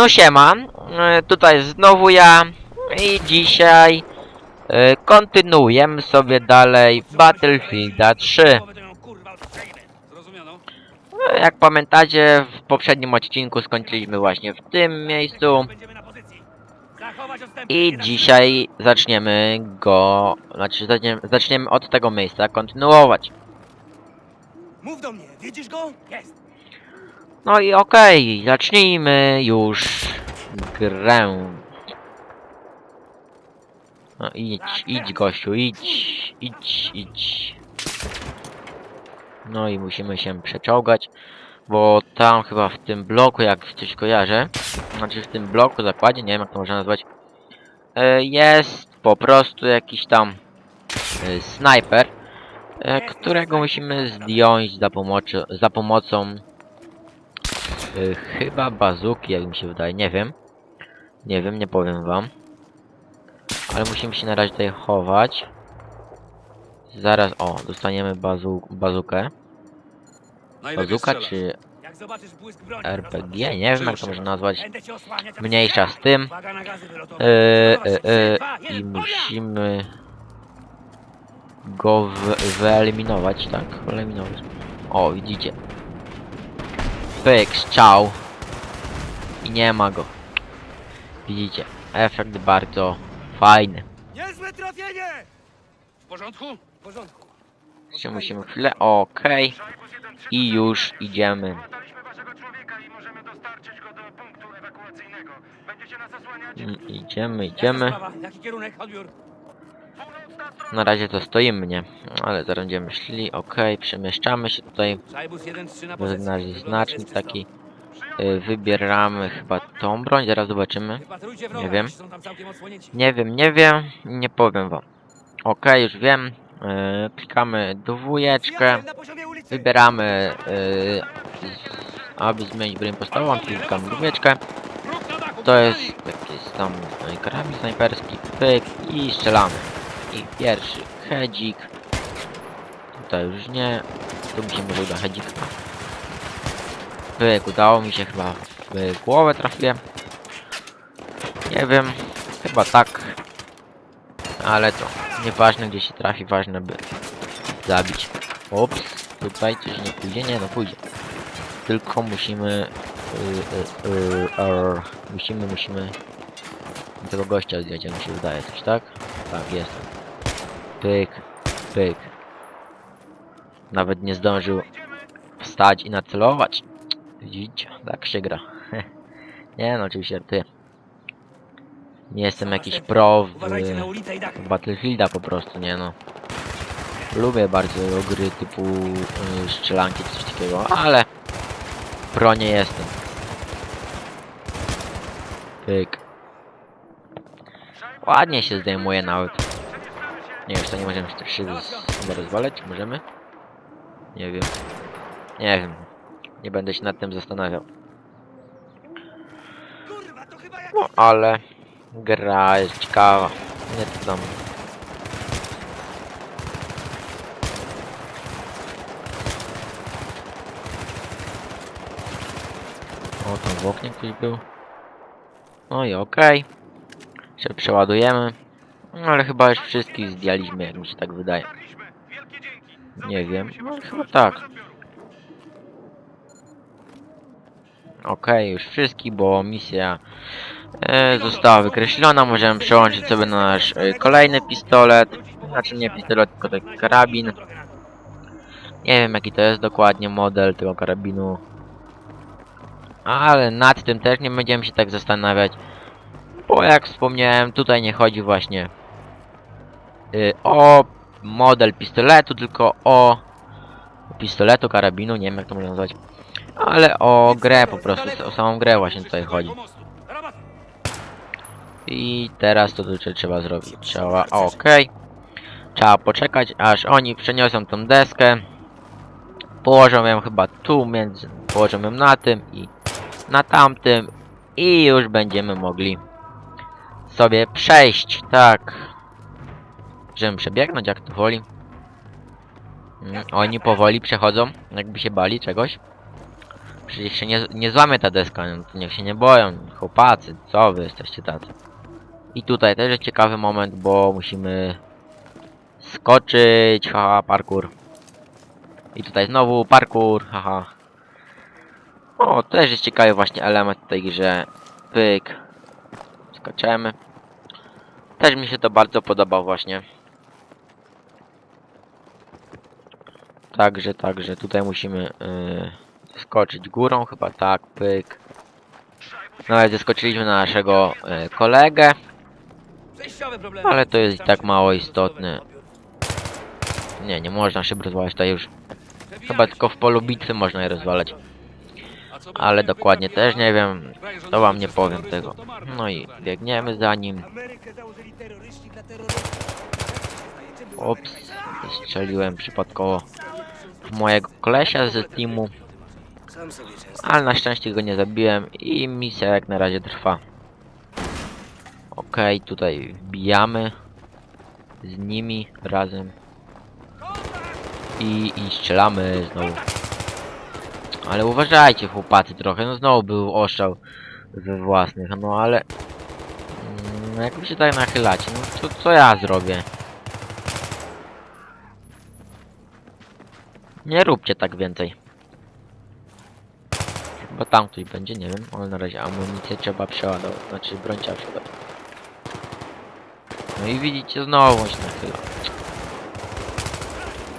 No siema, e, tutaj znowu ja i dzisiaj e, kontynuujemy sobie dalej Battlefielda 3. Zrozumiano? E, Jak pamiętacie, w poprzednim odcinku skończyliśmy właśnie w tym miejscu i dzisiaj zaczniemy go, znaczy zaczniemy, zaczniemy od tego miejsca kontynuować. Mów do mnie, widzisz go? Jest. No i okej, zacznijmy już grę. No idź, idź gościu, idź, idź, idź. No i musimy się przeczołgać, bo tam chyba w tym bloku, jak coś kojarzę, znaczy w tym bloku, zakładzie, nie wiem jak to można nazwać, e, jest po prostu jakiś tam e, snajper, e, którego musimy zdjąć za, pomocy, za pomocą Y, chyba bazuki, jak mi się wydaje, nie wiem. Nie wiem, nie powiem wam. Ale musimy się na razie tutaj chować. Zaraz, o, dostaniemy bazu, bazukę. Bazuka czy. RPG? Nie wiem jak to można nazwać. Mniejsza z tym. Yy, yy, yy, I musimy go wy wyeliminować, tak? Wyeliminować. O, widzicie. Pyk, strzał. I nie ma go. Widzicie, efekt bardzo fajny. Niezłe trafienie! W porządku? W porządku. Jeszcze musimy chwilę, okej. I już idziemy. Złapaliśmy waszego człowieka i możemy dostarczyć go do punktu ewakuacyjnego. Będziecie nas osłaniać? I, idziemy, Jaka idziemy. sprawa? Jaki kierunek? Odbiór. Północna strona. Na razie to stoimy, nie? Ale zaraz będziemy szli, okej, przemieszczamy się tutaj. Szajbus 1-3 na pozycji. Wyznali znacznik taki. Y, Wybieramy chyba tą broń, zaraz zobaczymy. Nie wiem. Nie wiem, nie wiem, nie powiem wam. Okej, już wiem. Y, klikamy dwójeczkę. Wybieramy, y, aby zmienić broń podstawową, klikamy dwójeczkę. To jest jakiś tam karabin snajperski, pyk i strzelamy. I pierwszy hedzik. Tutaj już nie. Mi się może hedzik. Pyk, udało mi się chyba w głowę trafiłem. Nie wiem, chyba tak. Ale to nieważne gdzie się trafi, ważne by zabić. Ups, tutaj coś nie pójdzie, nie no pójdzie. Tylko musimy... y, y, y, musimy, musimy... Tego gościa zdjąć, jak mi się wydaje, coś tak? Tak, jest. Pyk, pyk. Nawet nie zdążył wstać i nacelować. Widzicie, tak się gra. nie no, oczywiście ty. Nie jestem jakiś pro w dach. Battlefielda po prostu, nie no. Lubię bardzo gry typu y, strzelanki czy coś takiego, ale pro nie jestem. Pyk. Ładnie się zdejmuje nawet. Nie wiem, czy to nie możemy się tak rozwalać, możemy? Nie wiem. Nie wiem. Nie będę się nad tym zastanawiał. No, ale gra jest ciekawa. Nie to tam. O, tam w oknie ktoś był. No i okej. Się przeładujemy. No, ale chyba już wszystkich zdjęliśmy, jak mi się tak wydaje. Nie wiem. No, chyba tak. Okej, już wszystkich, bo misja e, została wykreślona. Możemy przełączyć sobie na nasz e, kolejny pistolet. Znaczy nie pistolet, tylko taki karabin. Nie wiem jaki to jest dokładnie model tego karabinu. Ale nad tym też nie będziemy się tak zastanawiać. Bo jak wspomniałem, tutaj nie chodzi właśnie y, o model pistoletu, tylko o pistoletu, karabinu, nie wiem jak to można nazwać. Ale o grę po prostu, o samą grę właśnie tutaj chodzi. I teraz to tutaj trzeba zrobić. Trzeba, okej. Trzeba poczekać, aż oni przeniosą tą deskę. Położą ją chyba tu, między, położą ją na tym i na tamtym. I już będziemy mogli sobie przejść, tak. Żeby przebiegnąć, jak to woli. Mm, oni powoli przechodzą, jakby się bali czegoś. Przecież się nie, nie złamie ta deska, no niech się nie boją. Chłopacy, co wy jesteście tacy? I tutaj też jest ciekawy moment, bo musimy skoczyć, haha, parkour. I tutaj znowu parkour, haha. O, też jest ciekawy właśnie element tej grze. Pyk. Skaczemy. Też mi się to bardzo podoba właśnie. Także, także tutaj musimy yy, skoczyć górą, chyba tak, pyk. Nawet zeskoczyliśmy na naszego yy, kolegę, ale to jest i tak mało istotne. Nie, nie można szyb rozwalać tutaj już. Chyba tylko w polu bitwy można je rozwalać. Ale dokładnie też nie wiem, to wam nie powiem tego. No i biegniemy za nim. Ops, strzeliłem przypadkowo mojego kolesia z teamu, ale na szczęście go nie zabiłem i misja jak na razie trwa. Okej, tutaj wbijamy z nimi razem i, i strzelamy znowu. Ale uważajcie chłopacy trochę, no znowu był oszczał we własnych, no ale... Mm, jak wy się tak nachylacie, no to co ja zrobię? Nie róbcie tak więcej. Chyba tam ktoś będzie, nie wiem, ale na razie amunicję trzeba przeładować, znaczy broń trzeba przeładować. No i widzicie, znowu się nachyla.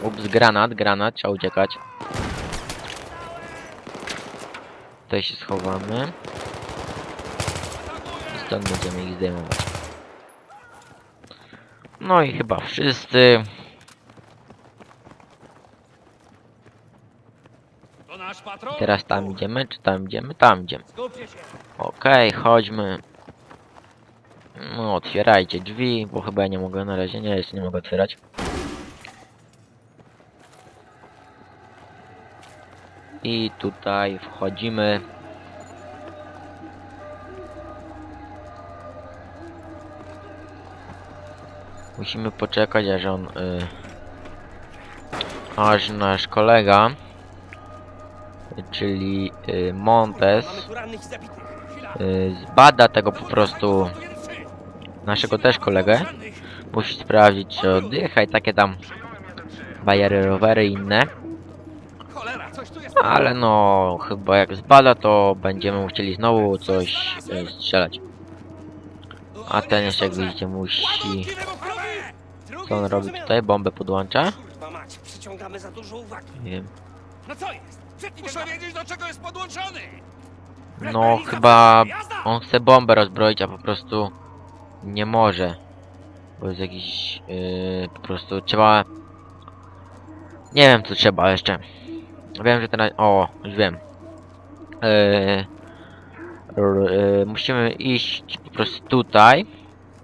Ups, granat, granat, trzeba uciekać. Tutaj się schowamy. I stąd będziemy ich zdejmować. No i chyba wszyscy. To nasz patrol. Teraz tam idziemy, czy tam idziemy? Tam idziemy. Okej, chodźmy. No, otwierajcie drzwi, bo chyba ja nie mogę na razie. Nie, jeszcze nie mogę otwierać. I tutaj wchodzimy. Musimy poczekać, aż on... Y, aż nasz kolega, czyli y, Montes, y, zbada tego po prostu naszego też kolegę. Musi sprawdzić czy oddycha i takie tam bajery, rowery i inne. Ale no, chyba jak zbada to będziemy chcieli znowu coś y, strzelać. A ten jeszcze jak widzicie musi... Co on robi tutaj? Bombę podłącza? Nie wiem. No co jest? Muszę wiedzieć, do czego jest podłączony. No chyba on chce bombę rozbroić, a po prostu nie może. Bo jest jakiś yy, po prostu trzeba. Nie wiem co trzeba jeszcze. Wiem, że teraz. O, już wiem. Yy, yy, musimy iść po prostu tutaj.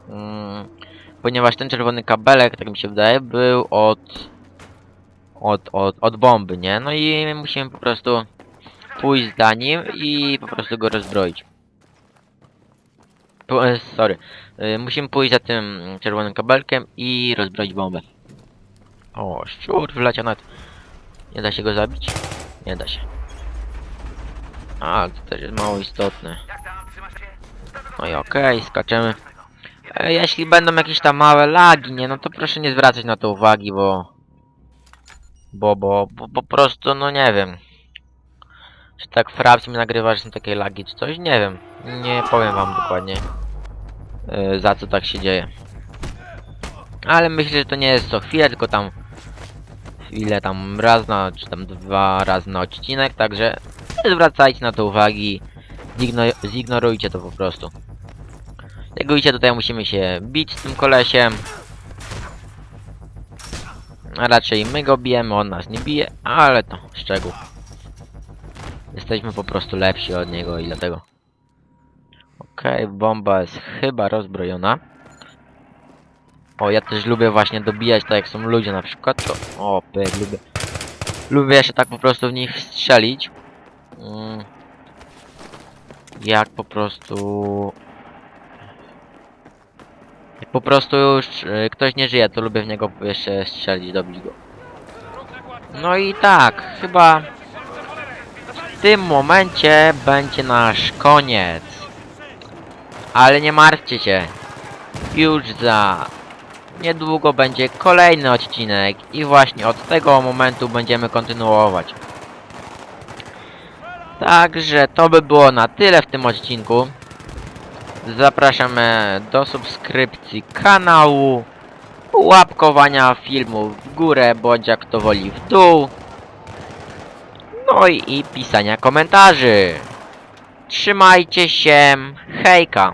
Mm, ponieważ ten czerwony kabelek, tak mi się wydaje, był od. Od, od, od bomby, nie? No i musimy po prostu pójść za nim i po prostu go rozbroić. Po, e, sorry. E, musimy pójść za tym czerwonym kabelkiem i rozbroić bombę. O, szczur wleciał nawet. Nie da się go zabić? Nie da się. A, to też jest mało istotne. No i okej, skaczemy. E, jeśli będą jakieś tam małe lagi, nie, no to proszę nie zwracać na to uwagi, bo... Bo, bo, bo po prostu, no nie wiem. Czy tak Fraps mi nagrywa, że takie lagi czy coś? Nie wiem. Nie powiem wam dokładnie yy, za co tak się dzieje. Ale myślę, że to nie jest co chwilę, tylko tam chwilę tam raz na, czy tam dwa razy na odcinek, także zwracajcie na to uwagi. Zigno- zignorujcie to po prostu. Jak widzicie, tutaj musimy się bić z tym kolesiem. A raczej my go bijemy, on nas nie bije, ale to szczegół. Jesteśmy po prostu lepsi od niego i dlatego. Okej, bomba jest chyba rozbrojona. O, ja też lubię właśnie dobijać, tak jak są ludzie na przykład, to... O, pyk, lubię... Lubię się tak po prostu w nich strzelić. Mm. Jak po prostu... Po prostu już y, ktoś nie żyje, to lubię w niego jeszcze strzelić, dobić go. No i tak, chyba w tym momencie będzie nasz koniec. Ale nie martwcie się. Już za niedługo będzie kolejny odcinek i właśnie od tego momentu będziemy kontynuować. Także to by było na tyle w tym odcinku. Zapraszamy do subskrypcji kanału, łapkowania filmu w górę, bądź jak to woli w dół. No i, i pisania komentarzy. Trzymajcie się, hejka!